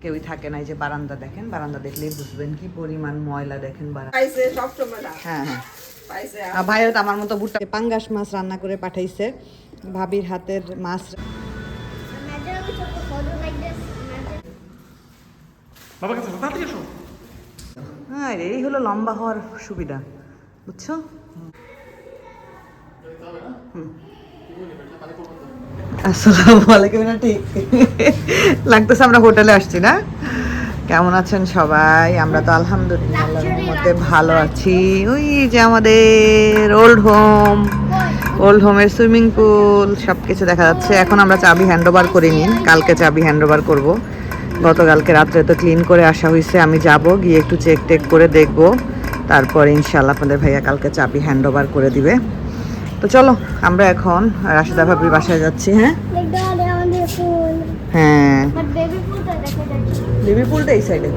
কেউই থাকে না এই যে বারান্দা দেখেন বারান্দা দেখলেই বুঝবেন কি পরিমাণ ময়লা দেখেন হ্যাঁ হ্যাঁ। পাইছে আর? ভাইও তো আমার মতো বুটটা পাঙ্গাস মাছ রান্না করে পাঠাইছে ভাবির হাতের মাছ। হ্যাঁ এই হলো লম্বা হওয়ার সুবিধা বুঝছ? হুম। আসসালামু আলাইকুম ঠিক লাগতেছে আমরা হোটেলে আসছি না? কেমন আছেন সবাই? আমরা তো আলহামদুলিল্লাহ আল্লাহর ভালো আছি। ওই যে আমাদের ওল্ড হোম ওল্ড হোমের সুইমিং পুল সব কিছু দেখা যাচ্ছে। এখন আমরা চাবি হ্যান্ড ওভার করিনি। কালকে চাবি হ্যান্ড ওভার করব। গতকালকে রাত্রে তো ক্লিন করে আসা হয়েছে আমি যাব গিয়ে একটু চেক টেক করে দেখব। তারপর ইনশাল্লাহ আপনাদের ভাইয়া কালকে চাবি হ্যান্ড ওভার করে দিবে। তো চলো, আমরা এখন রাশিদা ভাবির বাসায় যাচ্ছি হ্যাঁ. হ্যাঁ। বেবি পুলটা এই সাইডে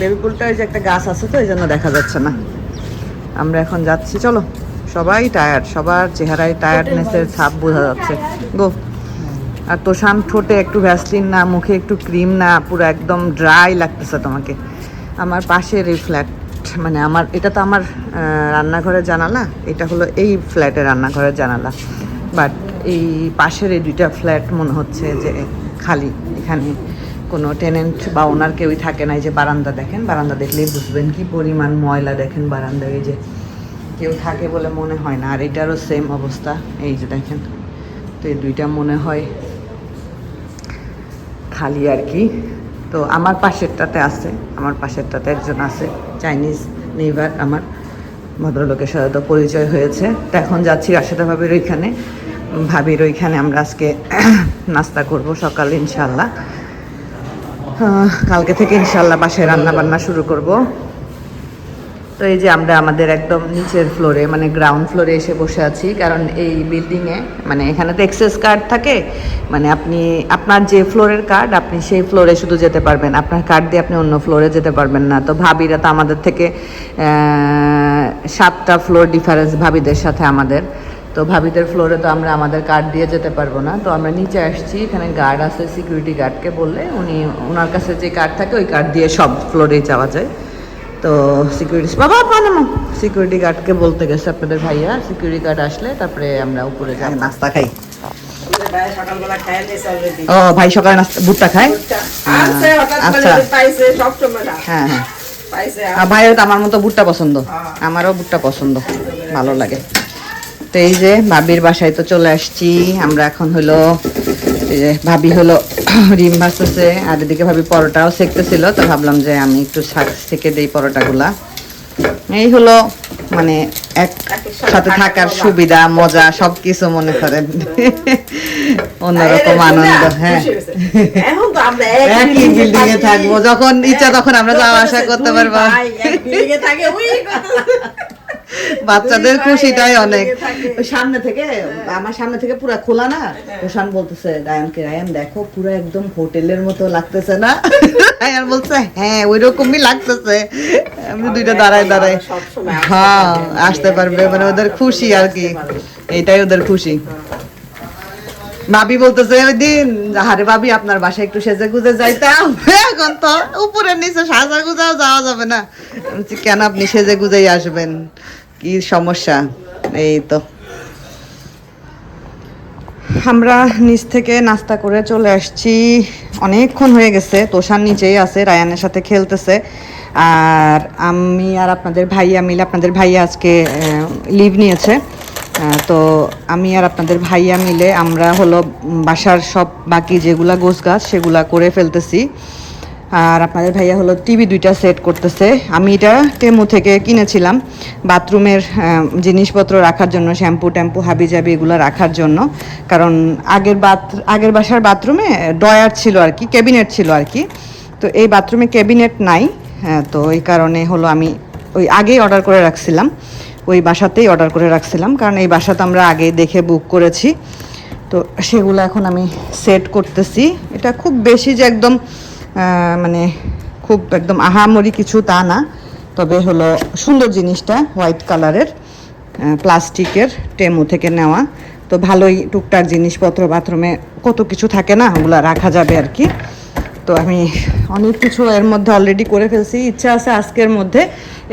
বেবি পুলটা ওই যে একটা গাছ আছে তো, এই জন্য দেখা যাচ্ছে না। আমরা এখন যাচ্ছি, চলো। সবাই টায়ার্ড সবার চেহারায় টায়ার্ডনেসের ছাপ বোঝা যাচ্ছে। গো, আর তোষান ঠোঁটে একটু ভ্যাসলিন না, মুখে একটু ক্রিম না, পুরো একদম ড্রাই লাগতেছে তোমাকে। আমার পাশের এই ফ্ল্যাট মানে আমার, এটা তো আমার রান্নাঘরের জানালা, এটা হলো এই ফ্ল্যাটের রান্নাঘরের জানালা। বাট এই পাশের এই দুইটা ফ্ল্যাট মনে হচ্ছে যে খালি। এখানে কোনো টেনেন্ট বা ওনার কেউই থাকে না, এই যে বারান্দা দেখেন, বারান্দা দেখলেই বুঝবেন কি পরিমাণ ময়লা দেখেন বারান্দায়, এই যে কেউ থাকে বলে মনে হয় না। আর এটারও সেম অবস্থা, এই যে দেখেন। তো এই দুইটা মনে হয় খালি আর কি। তো আমার পাশেরটাতে আছে, আমার পাশেরটাতে একজন আছে চাইনিজ নেইবার আমার। ভদ্রলোকের সাথে তো পরিচয় হয়েছে। তো এখন যাচ্ছি রাশেদা ভাবির ওইখানে। ভাবির ওইখানে আমরা আজকে নাস্তা করব সকালে ইনশাল্লাহ কালকে থেকে ইনশাল্লাহ বাসায় রান্না বান্না শুরু করব। তো এই যে আমরা আমাদের একদম নিচের ফ্লোরে মানে গ্রাউন্ড ফ্লোরে এসে বসে আছি, কারণ এই বিল্ডিংয়ে মানে এখানে তো এক্সেস কার্ড থাকে মানে আপনি, আপনার যে ফ্লোরের কার্ড আপনি সেই ফ্লোরে শুধু যেতে পারবেন। আপনার কার্ড দিয়ে আপনি অন্য ফ্লোরে যেতে পারবেন না। তো ভাবিরা তো আমাদের থেকে সাতটা ফ্লোর ডিফারেন্স ভাবিদের সাথে আমাদের। তো ভাবিদের ফ্লোরে তো আমরা আমাদের কার্ড দিয়ে যেতে পারব না। তো আমরা নিচে আসছি, এখানে গার্ড আছে সিকিউরিটি গার্ডকে বললে, উনি ওনার কাছে যে কার্ড থাকে, ওই কার্ড দিয়ে সব ফ্লোরেই যাওয়া যায়। তো সিকিউরিটি বাবা পানামো সিকিউরিটি গার্ডকে বলতে গেছে আপনাদের ভাইয়া। সিকিউরিটি গার্ড আসলে তারপরে আমরা উপরে যাই নাস্তা খাই। ও ভাই সকালে নাস্তা ভুট্টা খায়? আনছে আচ্ছা। হ্যাঁ হ্যাঁ। আর ভাইয়ের তো আমার মতো ভুট্টা পছন্দ। আমারও ভুট্টা পছন্দ। ভালো লাগে। তো এই যে ভাবির বাসায় তো চলে আসছি। আমরা এখন হলো এই যে ভাবি হলো ডিম ভাজতেছে আর এদিকে ভাবি পরোটাও সেকতেছিল তো ভাবলাম যে আমি একটু শাক সেকে দিই পরোটাগুলা। এই হলো মানে এক সাথে থাকার সুবিধা মজা সবকিছু মনে করেন অন্যরকম আনন্দ হ্যাঁ। একই বিল্ডিং এ থাকব যখন ইচ্ছা তখন আমরা যাওয়া আসা করতে পারব। বাচ্চাদের খুশিটাই অনেক। সামনে থেকে আমার সামনে থেকে পুরো খোলা না। ওশান বলতেছে রায়ানকে রায়ান দেখো পুরো একদম হোটেলের মতো লাগতেছে না? রায়ান বলছে হ্যাঁ ওই রকমই লাগতেছে। আমি দুইটা দাঁড়ায় দাঁড়ায়। হ্যাঁ আসতে পারবে মানে ওদের খুশি আর কি। এটাই ওদের খুশি। ভাবি বলতেছে ওই দিন আরে ভাবি আপনার বাসায় একটু সেজে গুজে যাইতাম। এখন তো উপরের নিচে সাজা গুজাও যাওয়া যাবে না। কেন আপনি সেজে গুজেই আসবেন? কি সমস্যা? এই তো। আমরা নিচ থেকে নাস্তা করে চলে আসছি। অনেকক্ষণ হয়ে গেছে, তোষার নিচেই আছে, রায়ানের সাথে খেলতেছে। আর আমি আর আপনাদের ভাইয়া মিলে, আপনাদের ভাইয়া আজকে লিভ নিয়েছে। তো আমি আর আপনাদের ভাইয়া মিলে আমরা হলো বাসার সব বাকি যেগুলা গোছ গাছ সেগুলা করে ফেলতেছি। আর আপনাদের ভাইয়া হলো টিভি দুইটা সেট করতেছে। আমি এটা টেমু থেকে কিনেছিলাম বাথরুমের জিনিসপত্র রাখার জন্য, শ্যাম্পু ট্যাম্পু হাবি জাবি এগুলো রাখার জন্য। কারণ আগের বাথ, আগের বাসার বাথরুমে ডয়ার ছিল আর কি, ক্যাবিনেট ছিল আর কি। তো এই বাথরুমে ক্যাবিনেট নাই হ্যাঁ তো এই কারণে হলো আমি ওই আগেই অর্ডার করে রাখছিলাম। ওই বাসাতেই অর্ডার করে রাখছিলাম, কারণ এই বাসাতে আমরা আগেই দেখে বুক করেছি। তো সেগুলো এখন আমি সেট করতেছি। এটা খুব বেশি যে একদম মানে খুব একদম আহামরি কিছু তা না, তবে হলো সুন্দর জিনিসটা, হোয়াইট কালারের প্লাস্টিকের টেমু থেকে নেওয়া। তো ভালোই টুকটাক জিনিসপত্র বাথরুমে, কত কিছু থাকে না, ওগুলো রাখা যাবে আর কি। তো আমি অনেক কিছু এর মধ্যে অলরেডি করে ফেলছি। ইচ্ছা আছে আজকের মধ্যে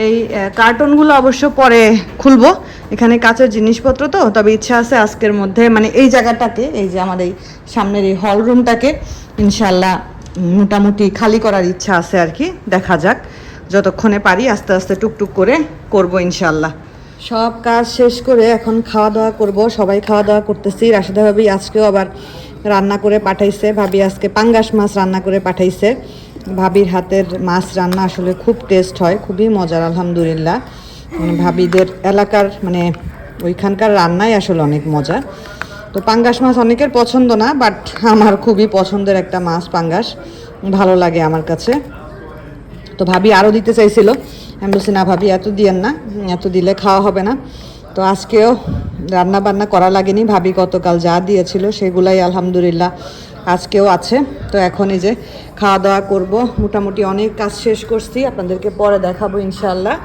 এই কার্টুনগুলো অবশ্য পরে খুলবো। এখানে কাঁচের জিনিসপত্র তো, তবে ইচ্ছা আছে আজকের মধ্যে মানে এই জায়গাটাকে, এই যে আমার এই সামনের এই হল রুমটাকে ইনশাল্লাহ মোটামুটি খালি করার ইচ্ছা আছে আর কি, দেখা যাক। যতক্ষণে পারি আস্তে আস্তে টুকটুক করে করব ইনশাল্লাহ সব কাজ শেষ করে এখন খাওয়া দাওয়া করব, সবাই খাওয়া দাওয়া করতেছি। রাশেদা ভাবি আজকেও আবার রান্না করে পাঠাইছে। ভাবি আজকে পাঙ্গাস মাছ রান্না করে পাঠাইছে। ভাবির হাতের মাছ রান্না আসলে খুব টেস্ট হয়, খুবই মজার, আলহামদুলিল্লাহ। মানে ভাবিদের এলাকার মানে ওইখানকার রান্নাই আসলে অনেক মজা তো পাঙ্গাস মাছ অনেকের পছন্দ না বাট আমার খুবই পছন্দের একটা মাছ পাঙ্গাস। ভালো লাগে আমার কাছে। তো ভাবি আরও দিতে চাইছিল। আমি বলছি, না ভাবি, এত দিয়েন না, এত দিলে খাওয়া হবে না। তো আজকেও রান্না বান্না করা লাগেনি। ভাবি গতকাল যা দিয়েছিল সেগুলাই আলহামদুলিল্লাহ আজকেও আছে। তো এখন এই যে খাওয়া দাওয়া করব। মোটামুটি অনেক কাজ শেষ করছি। আপনাদেরকে পরে দেখাবো ইনশাল্লাহ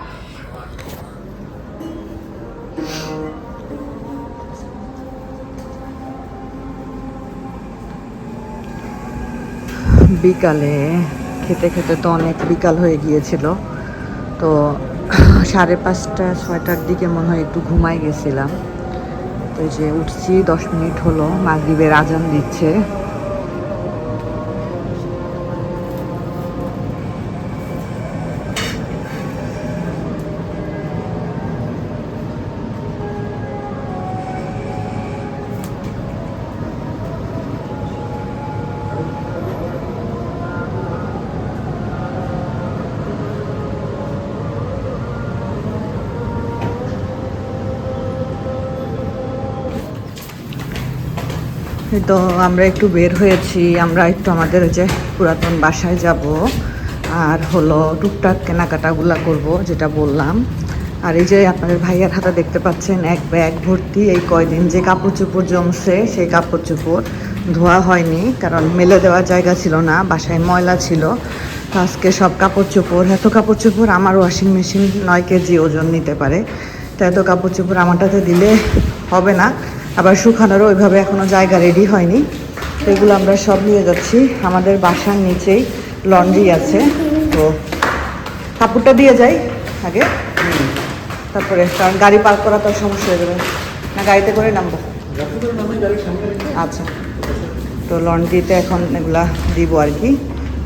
বিকালে, খেতে খেতে তো অনেক বিকাল হয়ে গিয়েছিল। তো সাড়ে পাঁচটা, ছয়টার দিকে মনে হয় একটু ঘুমাই গেছিলাম। তো যে উঠছি, দশ মিনিট হলো, মাগরীবের আজান দিচ্ছে। তো আমরা একটু বের হয়েছি, আমরা একটু আমাদের যে পুরাতন বাসায় যাব। আর হলো টুকটাক কেনাকাটাগুলা করব, যেটা বললাম। আর এই যে আপনাদের ভাইয়ার হাতে দেখতে পাচ্ছেন, এক ব্যাগ ভর্তি, এই কয়দিন যে কাপড় চোপড় জমছে, সেই কাপড় চোপড় ধোয়া হয়নি, কারণ মেলে দেওয়ার জায়গা ছিল না, বাসায় ময়লা ছিল। আজকে সব কাপড় চোপড় এত কাপড় চোপড় আমার ওয়াশিং মেশিন নয় কেজি ওজন নিতে পারে। তো এত কাপড় চোপড় আমারটাতে দিলে হবে না। আবার শুকানোরও ওইভাবে এখনও জায়গা রেডি হয়নি। এগুলো আমরা সব নিয়ে যাচ্ছি। আমাদের বাসার নিচেই লন্ড্রি আছে। তো কাপড়টা দিয়ে যাই আগে। তারপরে, কারণ গাড়ি পার্ক করা তো সমস্যা হয়ে যাবে। না, গাড়িতে করে নামবো। আচ্ছা। তো লন্ড্রিতে এখন এগুলা দিব আর কি।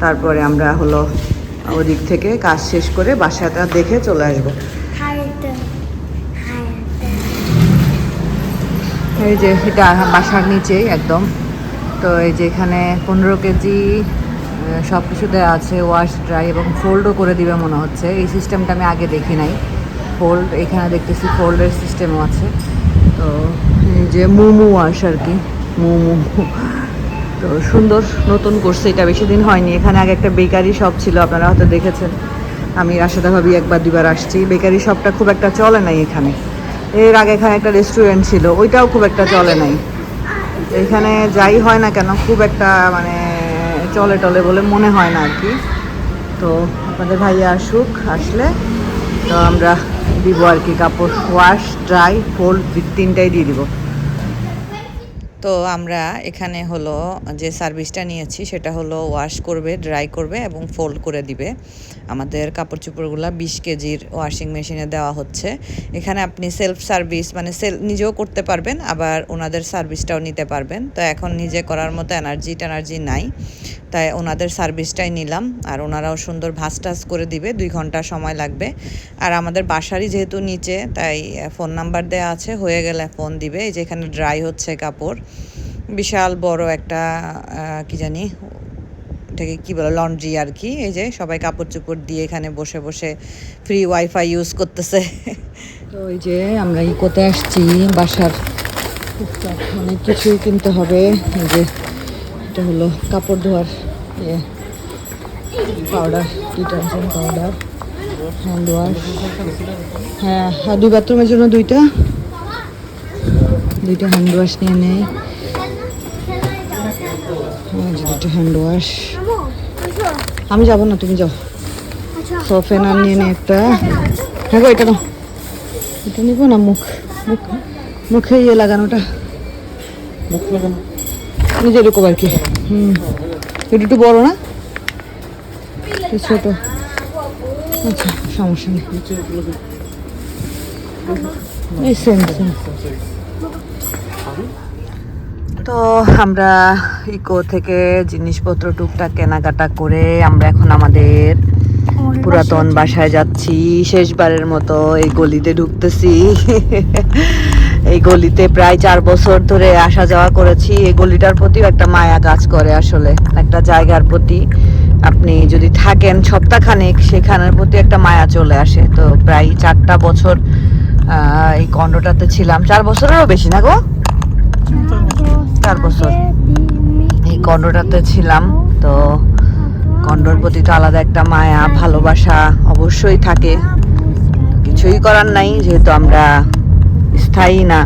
তারপরে আমরা হলো ওদিক থেকে কাজ শেষ করে বাসাটা দেখে চলে আসব। এই যে এটা বাসার নিচেই একদম। তো এই যে এখানে পনেরো কেজি সব কিছু দেওয়া আছে ওয়াশ ড্রাই এবং ফোল্ডও করে দিবে মনে হচ্ছে। এই সিস্টেমটা আমি আগে দেখি নাই। ফোল্ড এখানে দেখতেছি ফোল্ডের সিস্টেমও আছে। তো এই যে মুমু ওয়াশ আর কি, মুমু। তো সুন্দর, নতুন করছে। এটা বেশি দিন হয়নি। এখানে আগে একটা বেকারি শপ ছিল, আপনারা হয়তো দেখেছেন। আমি রাশেদা ভাবি একবার দুবার আসছি। বেকারি শপটা খুব একটা চলে নাই এখানে। এর আগে এখানে একটা রেস্টুরেন্ট ছিল, ওইটাও খুব একটা চলে নাই। এখানে যাই হয় না কেন, খুব একটা মানে চলে টলে বলে মনে হয় না আর কি। তো আপনাদের ভাইয়া আসুক, আসলে। তো আমরা দিব আর কি কাপড়। ওয়াশ ড্রাই ফোল্ড তিনটাই দিয়ে দিব। তো আমরা এখানে হলো যে সার্ভিসটা নিয়েছি, সেটা হলো ওয়াশ করবে ড্রাই করবে এবং ফোল্ড করে দিবে। আমাদের কাপড় চোপড়গুলো বিশ কেজির ওয়াশিং মেশিনে দেওয়া হচ্ছে। এখানে আপনি সেলফ সার্ভিস মানে সেল নিজেও করতে পারবেন, আবার ওনাদের সার্ভিসটাও নিতে পারবেন। তো এখন নিজে করার মতো এনার্জি ট্যানার্জি নাই, তাই ওনাদের সার্ভিসটাই নিলাম। আর ওনারাও সুন্দর ভাস টাস করে দিবে, দুই ঘণ্টা সময় লাগবে। আর আমাদের বাসারই যেহেতু নিচে, তাই ফোন নাম্বার দেওয়া আছে, হয়ে গেলে ফোন দিবে। এই যে এখানে ড্রাই হচ্ছে কাপড়। বিশাল বড় একটা কি জানি, এটাকে কী বলে লন্ড্রি আর কি, এই যে সবাই কাপড় চোপড় দিয়ে এখানে বসে বসে ফ্রি ওয়াইফাই ইউজ করতেছে। তো এই যে আমরা ই করতে আসছি, বাসার অনেক কিছুই কিনতে হবে। এই যে এটা হলো কাপড় ধোয়ার ইয়ে powder detergent powder hand wash হ্যাঁ দুই বাথরুমের জন্য দুইটা। দুইটা হ্যান্ড ওয়াশ নিয়ে নেই। দুটো হ্যান্ড ওয়াশ আমি যাব না, তুমি যাও. সফেনার নিয়ে নে একটা। হ্যাঁ গো, এটা নাও। এটা নিব না, মুখ? মুখ মুখে ইয়ে লাগানোটা। মুখ লাগানো নিজের রকম আর কি। হুম। এটা একটু বড় না? ছোট। আচ্ছা সমস্যা নেই। এই সেম সেম তো আমরা ইকো থেকে জিনিসপত্র টুকটাক কেনাকাটা করে আমরা এখন আমাদের পুরাতন বাসায় যাচ্ছি। শেষবারের মতো এই গলিতে ঢুকতেছি। এই গলিতে প্রায় চার বছর ধরে আসা যাওয়া করেছি। এই গলিটার প্রতিও একটা মায়া কাজ করে আসলে। একটা জায়গার প্রতি আপনি যদি থাকেন সপ্তাহখানেক সেখানের প্রতি একটা মায়া চলে আসে। তো প্রায় চারটা বছর আহ, এই কন্ডোটাতে ছিলাম। চার বছরেরও বেশি না গো? চার বছর। এই কন্ডোটাতে ছিলাম, তো কন্ডোর প্রতি তো আলাদা একটা মায়া, ভালোবাসা অবশ্যই থাকে। কিছুই করার নাই, যেহেতু আমরা স্থায়ী না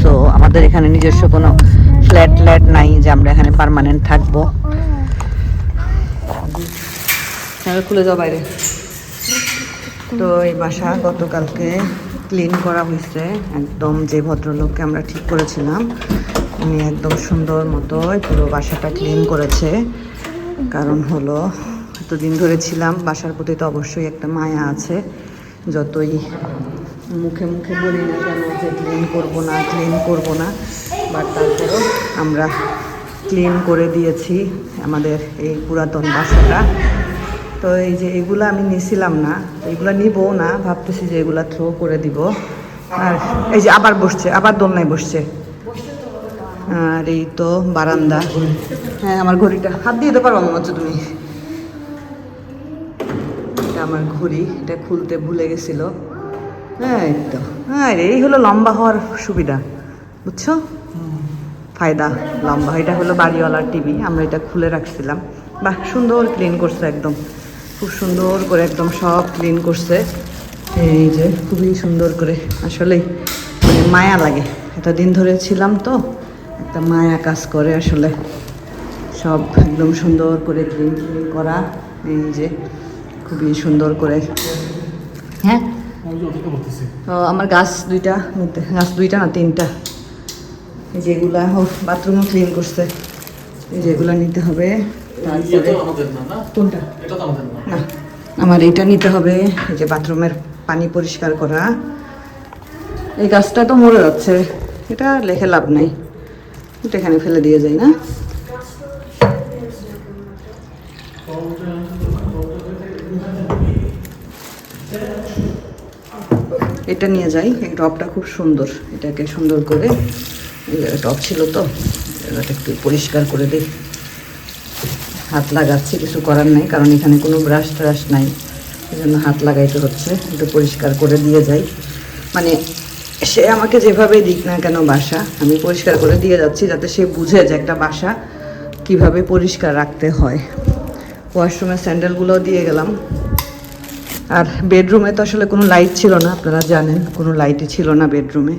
সো আমাদের এখানে নিজস্ব কোনো ফ্ল্যাট ফ্ল্যাট নাই যে আমরা এখানে পার্মানেন্ট থাকব। খুলে যাও বাইরে। তো এই বাসা গতকালকে ক্লিন করা হয়েছে। একদম যে ভদ্রলোককে আমরা ঠিক করেছিলাম, উনি একদম সুন্দর মতো পুরো বাসাটা ক্লিন করেছে। কারণ হলো, এতদিন ধরে ছিলাম, বাসার প্রতি তো অবশ্যই একটা মায়া আছে। যতই মুখে মুখে বলি না কেন যে ক্লিন করব না ক্লিন করব না বাট তারপরেও আমরা ক্লিন করে দিয়েছি আমাদের এই পুরাতন বাসাটা। তো এই যে এগুলো আমি নিছিলাম না এগুলো নিবও না, ভাবতেছি যে এগুলা থ্রো করে দিব। আর এই যে আবার বসছে, আবার দোলনায় বসছে। আর এই তো বারান্দা। হ্যাঁ আমার ঘড়িটা। হাত দিয়ে দিতে পারব মনে হচ্ছে তুমি? এটা আমার ঘড়ি, এটা খুলতে ভুলে গেছিল। হ্যাঁ এই তো। হ্যাঁ এই হলো লম্বা হওয়ার সুবিধা, বুঝছ? ফায়দা লম্বা। এটা হলো বাড়িওয়ালার টিভি, আমরা এটা খুলে রাখছিলাম। বাহ, সুন্দর ক্লিন করছে একদম। খুব সুন্দর করে একদম সব ক্লিন করছে। এই যে, খুবই সুন্দর করে। আসলেই মানে মায়া লাগে। এতদিন ধরে ছিলাম তো, একটা মায়া কাজ করে আসলে। সব একদম সুন্দর করে ক্লিন ক্লিন করা। এই যে, খুবই সুন্দর করে। হ্যাঁ? তো আমার গাছ দুইটা গাছ দুইটা না, তিনটা। যেগুলা ও বাথরুমও ক্লিন করছে। যেগুলা নিতে হবে। না কোনটা? এটা আমার এইটা নিতে হবে এই যে বাথরুমের পানি পরিষ্কার করা। এই গাছটা তো মরে যাচ্ছে এটা লেখে লাভ নাই। এটা এখানে ফেলে দিয়ে যাই না? এটা নিয়ে যাই এই টপটা খুব সুন্দর এটাকে সুন্দর করে টপ ছিল তো এটাকে একটু পরিষ্কার করে দিই। হাত লাগাচ্ছি, কিছু করার নেই, কারণ এখানে কোনো ব্রাশ ট্রাশ নাই। এই জন্য হাত লাগাইতে হচ্ছে, একটু পরিষ্কার করে দিয়ে যাই। মানে সে আমাকে যেভাবে দিক না কেন বাসা, আমি পরিষ্কার করে দিয়ে যাচ্ছি যাতে সে বুঝে যে একটা বাসা কীভাবে পরিষ্কার রাখতে হয়। ওয়াশরুমের স্যান্ডেলগুলোও দিয়ে গেলাম। আর বেডরুমে তো আসলে কোনো লাইট ছিল না, আপনারা জানেন, কোনো লাইটই ছিল না বেডরুমে।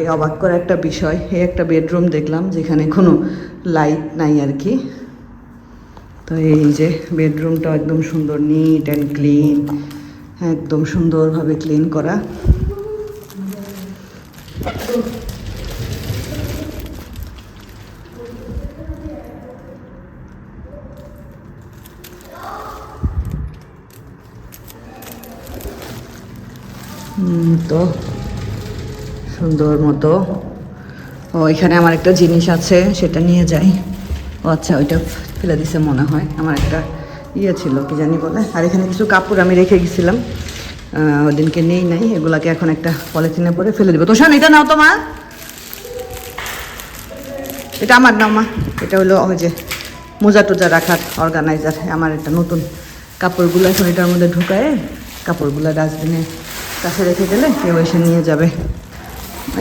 এই অবাক করা একটা বিষয়, এই একটা বেডরুম দেখলাম যেখানে কোনো লাইট নাই আর কি। তো এই যে বেডরুমটা একদম সুন্দর নিট অ্যান্ড ক্লিন একদম সুন্দরভাবে ক্লিন করা। তো সুন্দর মতো। ও, এখানে আমার একটা জিনিস আছে, সেটা নিয়ে যাই। ও আচ্ছা ওইটা ফেলে দিছে মনে হয়। আমার একটা ইয়ে ছিল, কি জানি বলে। আর এখানে কিছু কাপড় আমি রেখে গেছিলাম। ওদিনকে নেই নাই, এগুলাকে এখন একটা পলিথিনে পরে ফেলে দিব। তোষান এটা নাও তো, মা। এটা আমার নাও, মা। এটা হলো ওই যে মোজা টোজা রাখার অর্গানাইজার আমার একটা নতুন কাপড়গুলো এখন এটার মধ্যে ঢুকায় কাপড়গুলো ডাস্টবিনে কাছে রেখে গেলে কেউ এসে নিয়ে যাবে।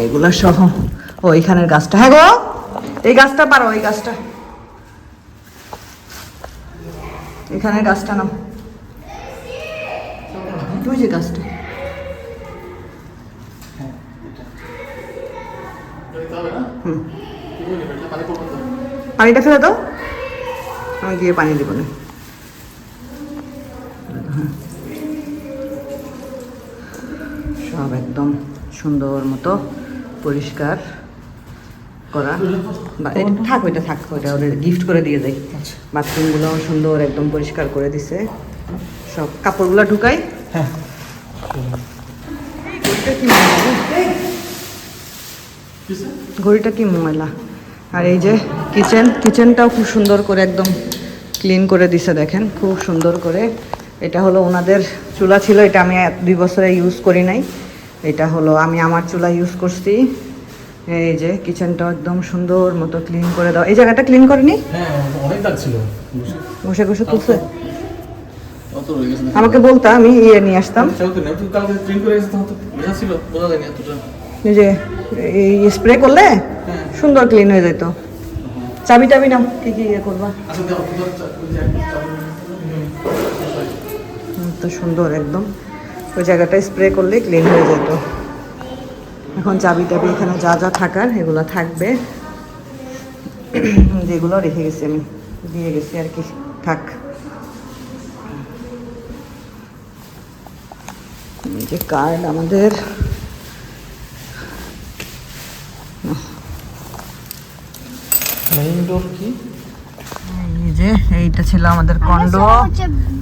এইগুলা সহ। ও, এখানের গাছটা। হ্যাঁ গো, এই গাছটা পারো, এই গাছটা। এখানের গাছটা নাও। তুই যে গাছটা। না তো পানিটা ফেলে দাও। আমি গিয়ে পানি দেবো না। সব একদম সুন্দর মতো পরিষ্কার। করা। বা থাক ওইটা থাক ওইটা ওদের গিফট করে দিয়ে যাই বাথরুমগুলো সুন্দর একদম পরিষ্কার করে দিছে। সব কাপড়গুলো ঢুকাই। হ্যাঁ। ঘড়িটা কি ময়লা? আর এই যে কিচেন কিচেনটাও খুব সুন্দর করে একদম ক্লিন করে দিছে দেখেন। খুব সুন্দর করে। এটা হলো ওনাদের চুলা ছিল এটা আমি এক- দুই বছরে ইউজ করি নাই। এটা হলো আমি আমার চুলা ইউজ করছি। এই যে কিচেনটা একদম সুন্দর মতো ক্লিন করে দাও। এই জায়গাটা ক্লিন করেনি? হ্যাঁ অনেক দাগ ছিল। বসে বসে তুলছে? আমাকে বলতা আমি ইয়ে নিয়ে আসতাম। এই যে এই স্প্রে করলে হ্যাঁ। সুন্দর ক্লিন হয়ে যেত চাবি টাবি নাও কি কি ইয়ে করবা। আচ্ছা তো সুন্দর একদম। ওই জায়গাটা স্প্রে করলে ক্লিন হয়ে যেত এখন চাবি টাবি এখানে যা যা থাকার এগুলো থাকবে। যেগুলো রেখে গেছি আমি দিয়ে গেছি আর কি থাক। এই যে কার্ড আমাদের। মেইন ডোর কি? এই যে এইটা ছিল আমাদের কন্ডো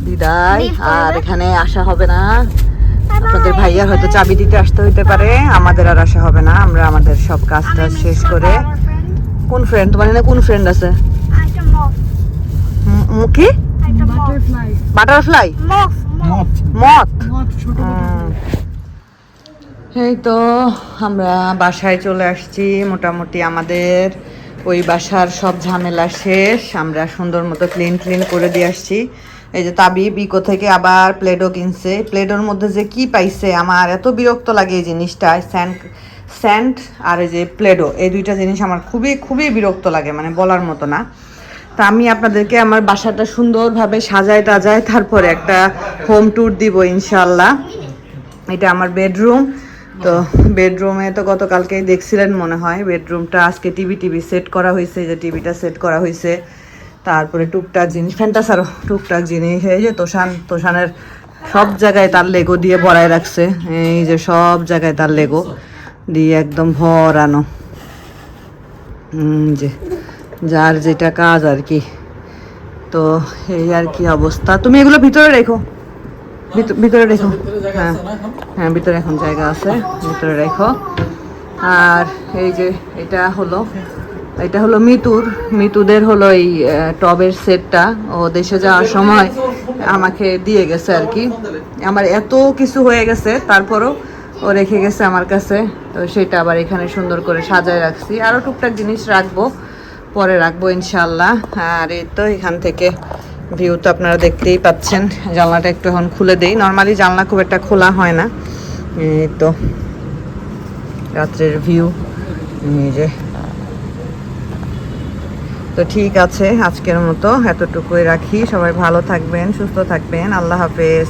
বিদায়। আর এখানে আসা হবে না। আপনাদের ভাইয়া হয়তো চাবি দিতে আসতে হইতে পারে। আমাদের আর আসা হবে না। আমরা আমাদের সব কাজ টাজ শেষ করে কোন ফ্রেন্ড তোমার এখানে কোন ফ্রেন্ড আছে? কি? বাটারফ্লাই এই তো আমরা বাসায় চলে আসছি। মোটামুটি আমাদের ওই বাসার সব ঝামেলা শেষ। আমরা সুন্দর মতো ক্লিন ক্লিন করে দিয়ে আসছি। এই যে তাবি বিকো থেকে আবার প্লেডো কিনছে। প্লেডোর মধ্যে যে কি পাইছে, আমার এত বিরক্ত লাগে এই জিনিসটা স্যান্ড স্যান্ড আর এই যে প্লেডো এই দুইটা জিনিস আমার খুবই খুবই বিরক্ত লাগে মানে বলার মতো না। তা আমি আপনাদেরকে আমার বাসাটা সুন্দরভাবে সাজায় টাজায় তারপরে একটা হোম ট্যুর দিব ইনশাল্লাহ এটা আমার বেডরুম তো বেডরুমে তো গতকালকেই দেখছিলেন মনে হয় বেডরুমটা আজকে টিভি টিভি সেট করা হয়েছে যে টিভিটা সেট করা হয়েছে তারপরে টুকটাক জিনিস ফ্যান্টাসারও টুকটাক জিনিস, এই যে তোষান, তোষানের সব জায়গায় তার লেগো দিয়ে ভরায় রাখছে। এই যে সব জায়গায় তার লেগো দিয়ে একদম ভরানো। যে যার যেটা কাজ আর কি। তো এই আর কি অবস্থা। তুমি এগুলো ভিতরে রেখো। ভিত- ভিতরে রেখো। হ্যাঁ হ্যাঁ ভিতরে এখন জায়গা আছে। ভিতরে রেখো। আর এই যে এটা হলো এটা হলো মিতুর। মিতুদের হলো এই টবের সেটটা। ও দেশে যাওয়ার সময় আমাকে দিয়ে গেছে আর কি। আমার এত কিছু হয়ে গেছে, তারপরও ও রেখে গেছে আমার কাছে। তো সেটা আবার এখানে সুন্দর করে সাজায় রাখছি। আরও টুকটাক জিনিস রাখব, পরে রাখব ইনশাল্লাহ আর এই তো এখান থেকে ভিউ তো আপনারা দেখতেই পাচ্ছেন। জানলাটা একটু এখন খুলে দেই। নর্মালি জানলা খুব একটা খোলা হয় না। এই তো রাত্রের ভিউ এই যে তো ঠিক আছে আজকের মতো এতটুকুই রাখি। সবাই ভালো থাকবেন সুস্থ থাকবেন। আল্লাহ হাফেজ।